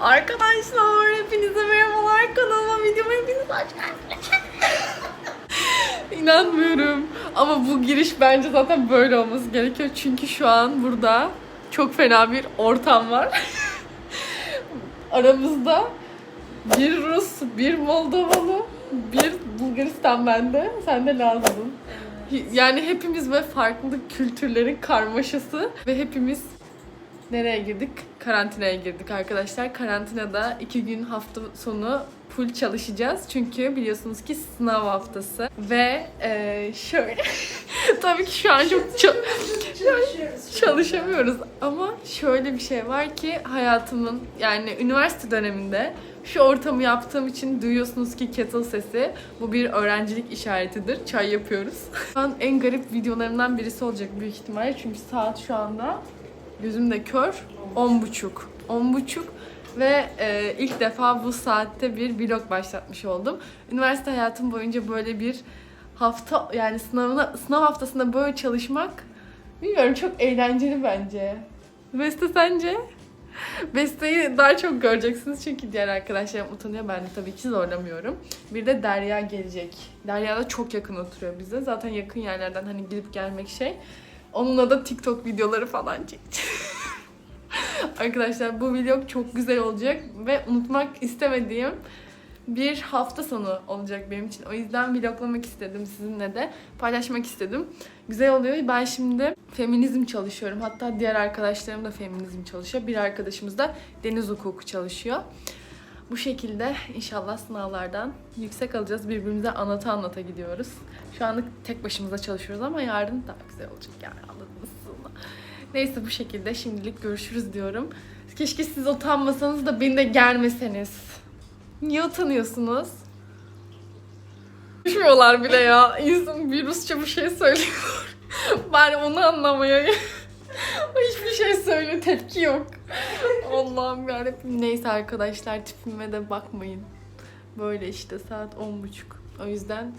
Arkadaşlar hepinize merhabalar kanalıma videoma hepiniz hoş geldiniz. İnanmıyorum. Ama bu giriş bence zaten böyle olması gerekiyor. Çünkü şu an burada çok fena bir ortam var. Aramızda bir Rus, bir Moldovalı, bir Bulgaristan bende. Sen de lazımın. Yani hepimiz ve farklı kültürlerin karmaşası ve hepimiz nereye girdik? Karantinaya girdik arkadaşlar. Karantinada iki gün hafta sonu full çalışacağız. Çünkü biliyorsunuz ki sınav haftası. Ve e, şöyle tabii ki şu an çok ça- çalışamıyoruz ama şöyle bir şey var ki hayatımın yani üniversite döneminde şu ortamı yaptığım için duyuyorsunuz ki kettle sesi. Bu bir öğrencilik işaretidir. Çay yapıyoruz. Şu an en garip videolarımdan birisi olacak büyük ihtimalle. Çünkü saat şu anda gözümde kör. 10.30. 10.30 ve e, ilk defa bu saatte bir vlog başlatmış oldum. Üniversite hayatım boyunca böyle bir hafta yani sınavına sınav haftasında böyle çalışmak bilmiyorum çok eğlenceli bence. Beste sence? Beste'yi daha çok göreceksiniz çünkü diğer arkadaşlarım utanıyor. Ben de tabii ki zorlamıyorum. Bir de Derya gelecek. Derya da çok yakın oturuyor bize. Zaten yakın yerlerden hani gidip gelmek şey. Onunla da TikTok videoları falan çekeceğiz. Arkadaşlar bu vlog çok güzel olacak ve unutmak istemediğim bir hafta sonu olacak benim için. O yüzden vloglamak istedim sizinle de paylaşmak istedim. Güzel oluyor. Ben şimdi feminizm çalışıyorum. Hatta diğer arkadaşlarım da feminizm çalışıyor. Bir arkadaşımız da deniz hukuku çalışıyor. Bu şekilde inşallah sınavlardan yüksek alacağız. Birbirimize anlata anlata gidiyoruz. Şu anlık tek başımıza çalışıyoruz ama yarın daha güzel olacak yani anladınız mı? Neyse bu şekilde şimdilik görüşürüz diyorum. Keşke siz utanmasanız da beni de gelmeseniz. Niye utanıyorsunuz? Düşmüyorlar bile ya. İnsan bir Rusça bir şey söylüyor. Bari onu anlamaya. Hiçbir şey söyle tepki yok. Allah'ım yarabbim. Neyse arkadaşlar tipime de bakmayın. Böyle işte saat 10.30. O yüzden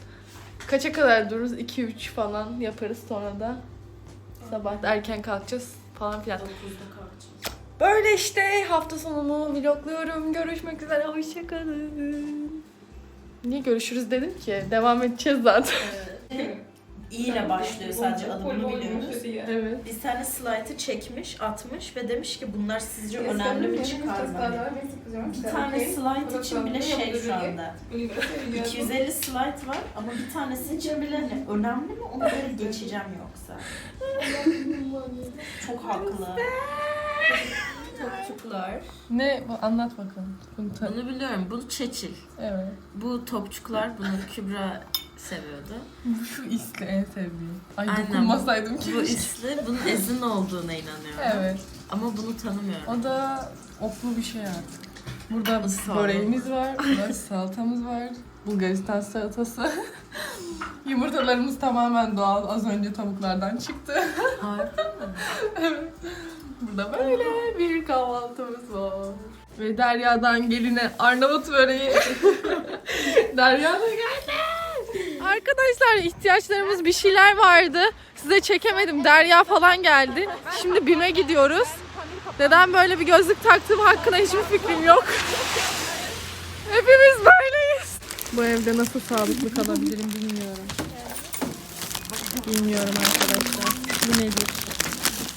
kaça kadar dururuz? 2-3 falan yaparız sonra da sabah da erken kalkacağız falan filan. Böyle işte hafta sonumu vlogluyorum. Görüşmek üzere. Hoşçakalın. Niye görüşürüz dedim ki? Devam edeceğiz zaten. İ ile başlıyor sadece adını biliyoruz. evet. Bir tane slaytı çekmiş, atmış ve demiş ki bunlar sizce önemli mi çıkar mı? Bir tane slide için bile şey şu anda. 250 slide var ama bir tanesi için bile ne? Önemli mi? Onu böyle geçeceğim yoksa. Çok haklı. Topçuklar. Ne? Anlat bakalım. Bunu ta- Bunu biliyorum. Bu Çeçil. evet. Bu topçuklar bunu Kübra seviyordu. Bu şu isli en sevdiğim. Ay Aynen. dokunmasaydım ki. Bu isli bunun ezin olduğuna inanıyorum. Evet. Ama bunu tanımıyorum. O da oklu bir şey artık. Burada Isal. böreğimiz var, burada salatamız var. Bulgaristan salatası. Yumurtalarımız tamamen doğal. Az önce tavuklardan çıktı. evet. Burada böyle bir kahvaltımız var. Ve Derya'dan geline Arnavut böreği. Derya da geldi. Arkadaşlar ihtiyaçlarımız bir şeyler vardı. Size çekemedim. Derya falan geldi. Şimdi BİM'e gidiyoruz. Neden böyle bir gözlük taktığım hakkında hiçbir fikrim yok. Hepimiz böyleyiz. Bu evde nasıl sağlıklı kalabilirim bilmiyorum. Bilmiyorum arkadaşlar. Bu nedir?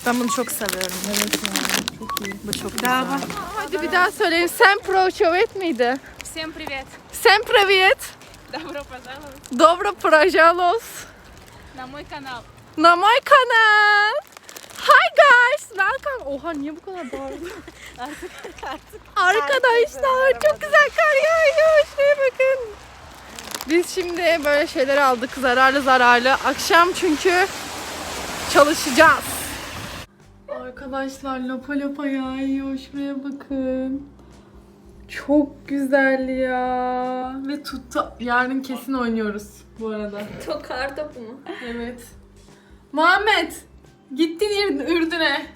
Ben bunu çok seviyorum. Evet ya. Çok iyi. Bu çok güzel. Hadi bir daha söyleyin. Sen Prochovet miydi? Всем привет! Sen Привет. Добро пожаловать Dobro Prajalos. на мой канал. Na my kanal. Hi guys. Welcome. Oha niye bu kadar bağırdın? Arkadaşlar çok güzel kar yağıyor. Şuraya bakın. Biz şimdi böyle şeyler aldık zararlı zararlı. Akşam çünkü çalışacağız. Arkadaşlar lapa lapa yağıyor. Şuraya bakın. Çok güzel ya. Ve tuttu. Yarın kesin oynuyoruz bu arada. Tokar topu mu? Evet. Muhammed, gittin Ürdün'e.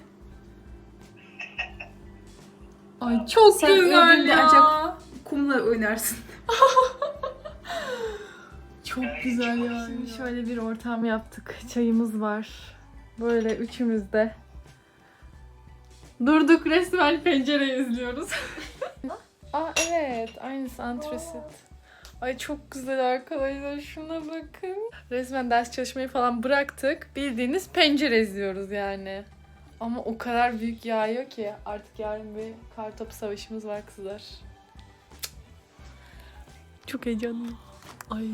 Ay çok Sen güzel ya. acak- Kumla oynarsın. Çok güzel ya. Şimdi şöyle bir ortam yaptık. Çayımız var. Böyle üçümüz de. Durduk resmen pencere izliyoruz. Aa evet aynısı antresit. Ay çok güzel arkadaşlar şuna bakın. Resmen ders çalışmayı falan bıraktık. Bildiğiniz pencere izliyoruz yani. Ama o kadar büyük yağıyor ki artık yarın bir kartopu savaşımız var kızlar. Çok heyecanlıyım. Ay.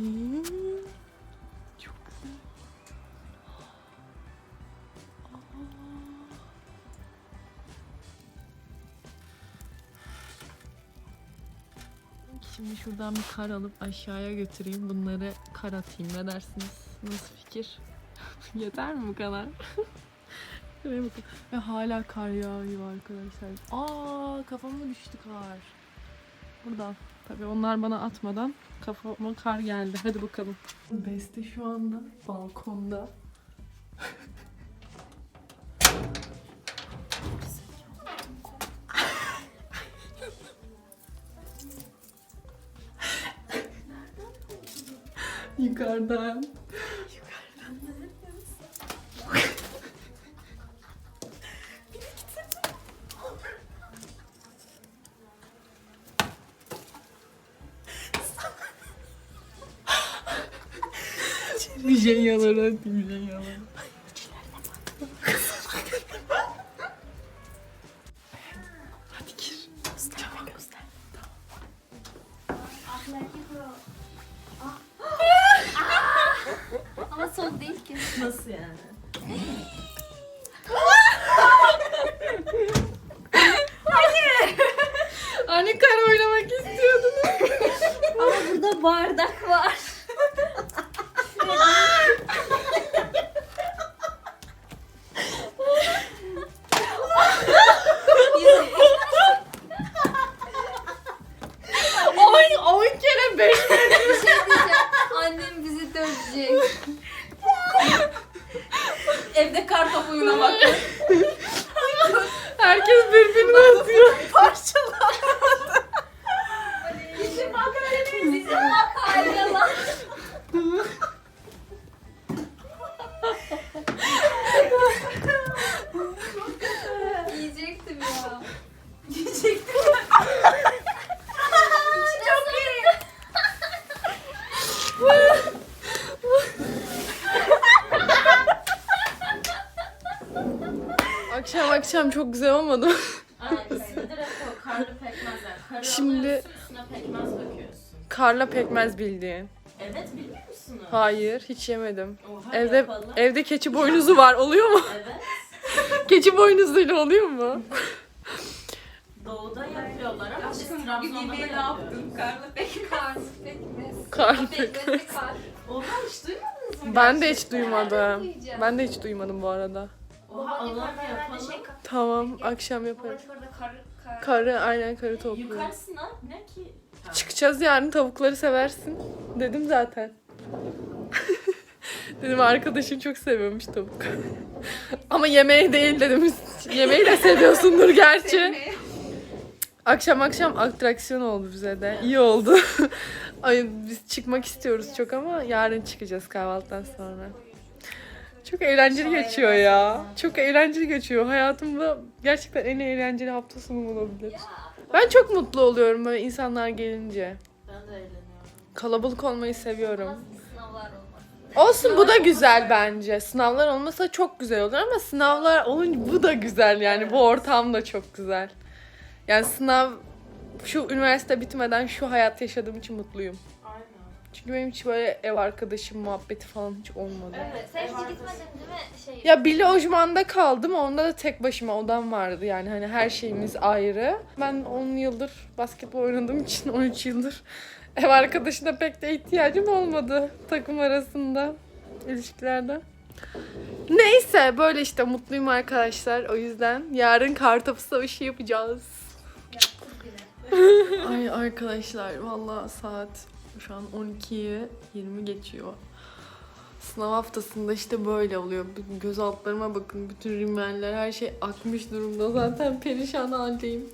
Şimdi şuradan bir kar alıp aşağıya götüreyim. Bunları kar atayım. Ne dersiniz? Nasıl fikir? Yeter mi bu kadar? Ve hala kar yağıyor arkadaşlar. Aa kafama düştü kar. Buradan. Tabii onlar bana atmadan kafama kar geldi. Hadi bakalım. Beste şu anda balkonda. Yukarıdan. Jenyaları atayım jenyaları. Hadi Soğuk değil ki. Nasıl yani? Hani kar oynamak istiyordunuz. Ama burada bardak var. Oy, on kere beş. Bir şey diyeceğim. Annem bizi dövecek. Evde kar topu oynamak. Herkes birbirini atıyor. Bizim makarna Bizim makarna lan. Yiyecektim ya. Diyecektim. Çok iyi. Akşam akşam çok güzel olmadı. mı? Aynen ismi direkt o karlı pekmezler. Karı Şimdi- alıyorsun üstüne pekmez döküyorsun. Karla pekmez bildiğin. Evet bilmiyor musunuz? Hayır hiç yemedim. Oha Evde yapalım. evde keçi boynuzu var oluyor mu? Evet. keçi boynuzuyla oluyor mu? Doğuda yapıyorlar ama biz Trabzon'da da yapıyoruz. Karlı pekmez. Karlı pekmez. Oha hiç duymadınız mı? Ben de hiç duymadım. Ben de hiç duymadım bu arada. Oha Allah yapalım. Tamam akşam yaparız. Karı aynen karı topluyor. Yukarısına ne ki? Çıkacağız yarın tavukları seversin. Dedim zaten. dedim arkadaşım çok seviyormuş tavuk. Ama yemeği değil dedim. Yemeği de seviyorsundur gerçi. Akşam akşam atraksiyon oldu bize de. İyi oldu. Ay biz çıkmak istiyoruz çok ama yarın çıkacağız kahvaltıdan sonra. Çok eğlenceli geçiyor ya. Çok eğlenceli geçiyor. Hayatımda gerçekten en eğlenceli hafta sonu olabilir. Ben çok mutlu oluyorum böyle insanlar gelince. Ben de eğleniyorum. Kalabalık olmayı seviyorum. Sınavlar olmaz. Olsun bu da güzel bence. Sınavlar olmasa çok güzel olur ama sınavlar olunca bu da güzel yani. Bu ortam da çok güzel. Yani sınav şu üniversite bitmeden şu hayat yaşadığım için mutluyum. Çünkü benim hiç böyle ev arkadaşım muhabbeti falan hiç olmadı. Evet. Sen hiç gitmedin değil mi? Şey, Ya bir lojmanda kaldım. Onda da tek başıma odam vardı. Yani hani her şeyimiz ayrı. Ben 10 yıldır basketbol oynadığım için 13 yıldır ev arkadaşına pek de ihtiyacım olmadı takım arasında ilişkilerde. Neyse böyle işte mutluyum arkadaşlar. O yüzden yarın kartopu savaşı yapacağız. Ay arkadaşlar vallahi saat şu an 12'ye 20 geçiyor. Sınav haftasında işte böyle oluyor. Göz altlarıma bakın. Bütün rimeller her şey akmış durumda. Zaten perişan haldeyim.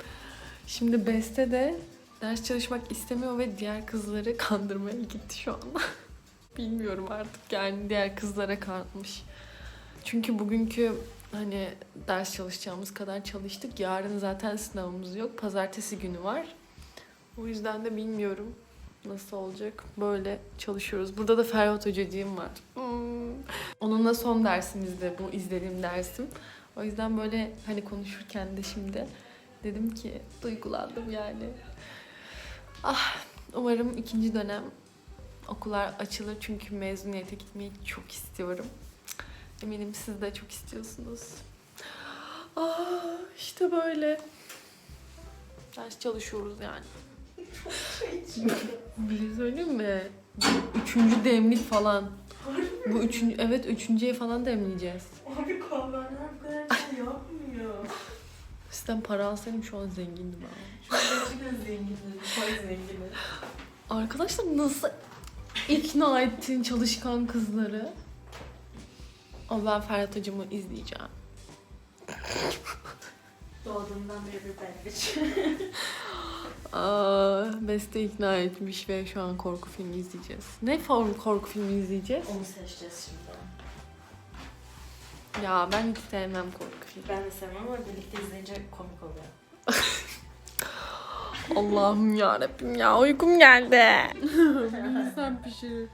Şimdi Beste de ders çalışmak istemiyor ve diğer kızları kandırmaya gitti şu anda. Bilmiyorum artık yani diğer kızlara kalmış. Çünkü bugünkü hani ders çalışacağımız kadar çalıştık. Yarın zaten sınavımız yok. Pazartesi günü var. O yüzden de bilmiyorum nasıl olacak. Böyle çalışıyoruz. Burada da Ferhat Hocacığım var. Hmm. Onunla son dersimizde bu izlediğim dersim. O yüzden böyle hani konuşurken de şimdi dedim ki duygulandım yani. Ah umarım ikinci dönem okullar açılır çünkü mezuniyete gitmeyi çok istiyorum. Eminim siz de çok istiyorsunuz. Ah işte böyle. Ders çalışıyoruz yani. Bir şey söyleyeyim mi? Bu üçüncü demlik falan. Bu üçüncü, evet üçüncüye falan demleyeceğiz. Abi kahveler bu kadar şey yapmıyor. Sizden para alsaydım şu an zengindim ha. Şu an gerçekten zenginiz. Çok zenginiz. Arkadaşlar nasıl ikna ettin çalışkan kızları? Ama ben Ferhat hocamı izleyeceğim. Doğduğumdan beri bir bengeç. Aa, Beste ikna etmiş ve şu an korku filmi izleyeceğiz. Ne form korku filmi izleyeceğiz? Onu seçeceğiz şimdi. Ya ben hiç sevmem korku filmi. Ben de sevmem ama birlikte izleyince komik oluyor. Allah'ım ya Rabbim ya uykum geldi. Sen pişirir.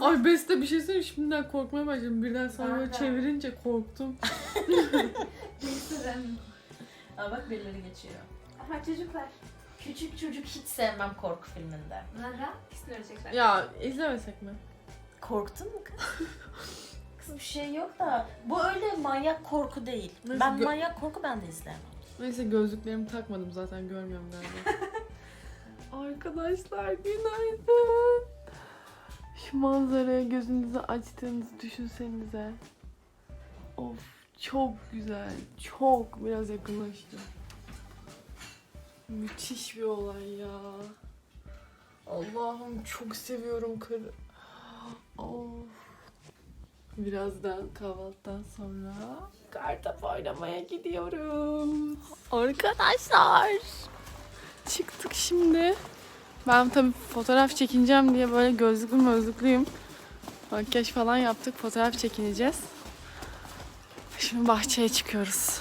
Ay Beste bir şey söyle şimdiden korkmaya başladım. Birden sana böyle Ben de. çevirince korktum. Aa bak birileri geçiyor. Ama çocuklar. Küçük çocuk hiç sevmem korku filminde. Neden? İkisini ölecekler. Ya izlemesek mi? Korktun mu kız? kız bir şey yok da bu öyle manyak korku değil. Nasıl ben gö- manyak korku ben de izleyemem. Neyse gözlüklerimi takmadım zaten görmüyorum galiba. Arkadaşlar günaydın. Şu manzaraya gözünüzü açtığınızı düşünsenize. Of çok güzel. Çok biraz yakınlaştım. Müthiş bir olay ya. Allah'ım çok seviyorum kır. Of. Birazdan kahvaltıdan sonra kartop oynamaya gidiyoruz. Arkadaşlar. Çıktık şimdi. Ben tabii fotoğraf çekineceğim diye böyle gözlüklü gözlüklüyüm. Makyaj falan yaptık. Fotoğraf çekineceğiz. Şimdi bahçeye çıkıyoruz.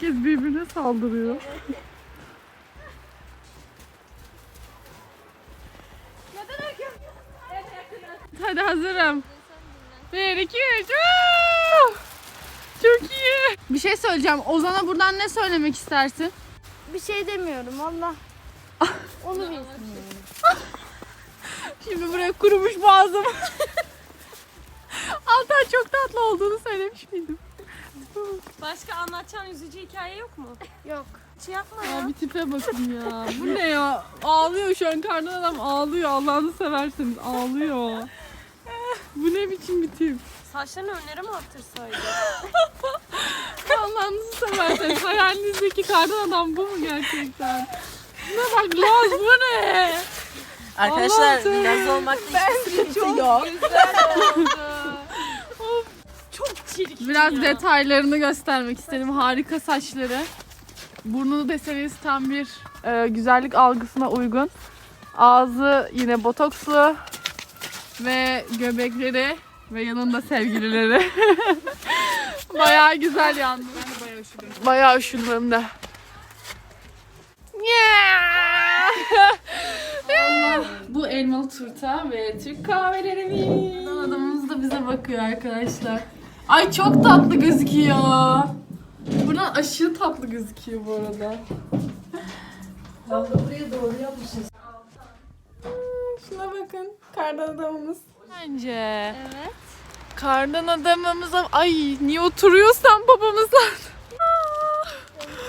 Herkes birbirine saldırıyor. Hadi hazırım. Bir, iki, üç. Aa! Çok iyi. Bir şey söyleyeceğim. Ozan'a buradan ne söylemek istersin? Bir şey demiyorum Allah. Onu bilsin. Şimdi buraya kurumuş boğazım. Altan çok tatlı olduğunu söylemiş miydim? Başka anlatacağın üzücü hikaye yok mu? Yok. Şey yapma Ya ya. bir tipe bakın ya. Bu ne ya? Ağlıyor şu an karnı adam ağlıyor. Allah'ını severseniz ağlıyor. Bu ne biçim bir tip? Saçlarını önlere mi attırsaydın? Allah'ınızı severseniz hayalinizdeki karnı adam bu mu gerçekten? Şuna bak Laz bu ne? Arkadaşlar Allah'ım. Laz olmakta hiçbir sıkıntı yok. Çok çirkin Biraz ya. detaylarını göstermek istedim. Harika saçları. Burnunu deseniz tam bir e, güzellik algısına uygun. Ağzı yine botokslu. Ve göbekleri ve yanında sevgilileri. bayağı güzel yalnız. Ben bayağı üşüdüm. Bayağı üşüdüm de. Yeah! Bu elmalı turta ve Türk kahvelerimiz. Adamımız da bize bakıyor arkadaşlar. Ay çok tatlı gözüküyor. Buradan aşırı tatlı gözüküyor bu arada. buraya doğru yapmışsın. Şuna bakın. Kardan adamımız. Bence. Evet. Kardan adamımıza... Ay niye oturuyorsan babamızla.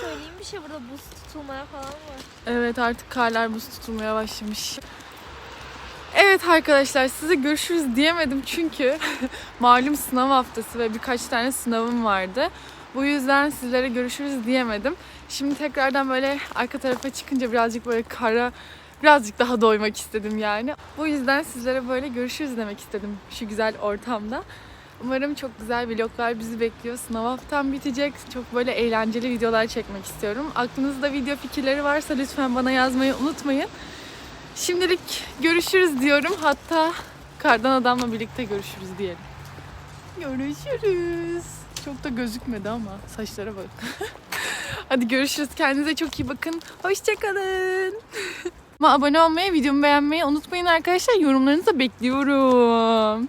Söyleyeyim bir şey burada buz tutulmaya falan var. Evet artık karlar buz tutulmaya başlamış. Evet arkadaşlar size görüşürüz diyemedim çünkü malum sınav haftası ve birkaç tane sınavım vardı. Bu yüzden sizlere görüşürüz diyemedim. Şimdi tekrardan böyle arka tarafa çıkınca birazcık böyle kara birazcık daha doymak istedim yani. Bu yüzden sizlere böyle görüşürüz demek istedim şu güzel ortamda. Umarım çok güzel vloglar bizi bekliyor. Sınav haftam bitecek. Çok böyle eğlenceli videolar çekmek istiyorum. Aklınızda video fikirleri varsa lütfen bana yazmayı unutmayın. Şimdilik görüşürüz diyorum. Hatta kardan adamla birlikte görüşürüz diyelim. Görüşürüz. Çok da gözükmedi ama saçlara bak. Hadi görüşürüz. Kendinize çok iyi bakın. Hoşçakalın. Ama abone olmayı, videomu beğenmeyi unutmayın arkadaşlar. Yorumlarınızı bekliyorum.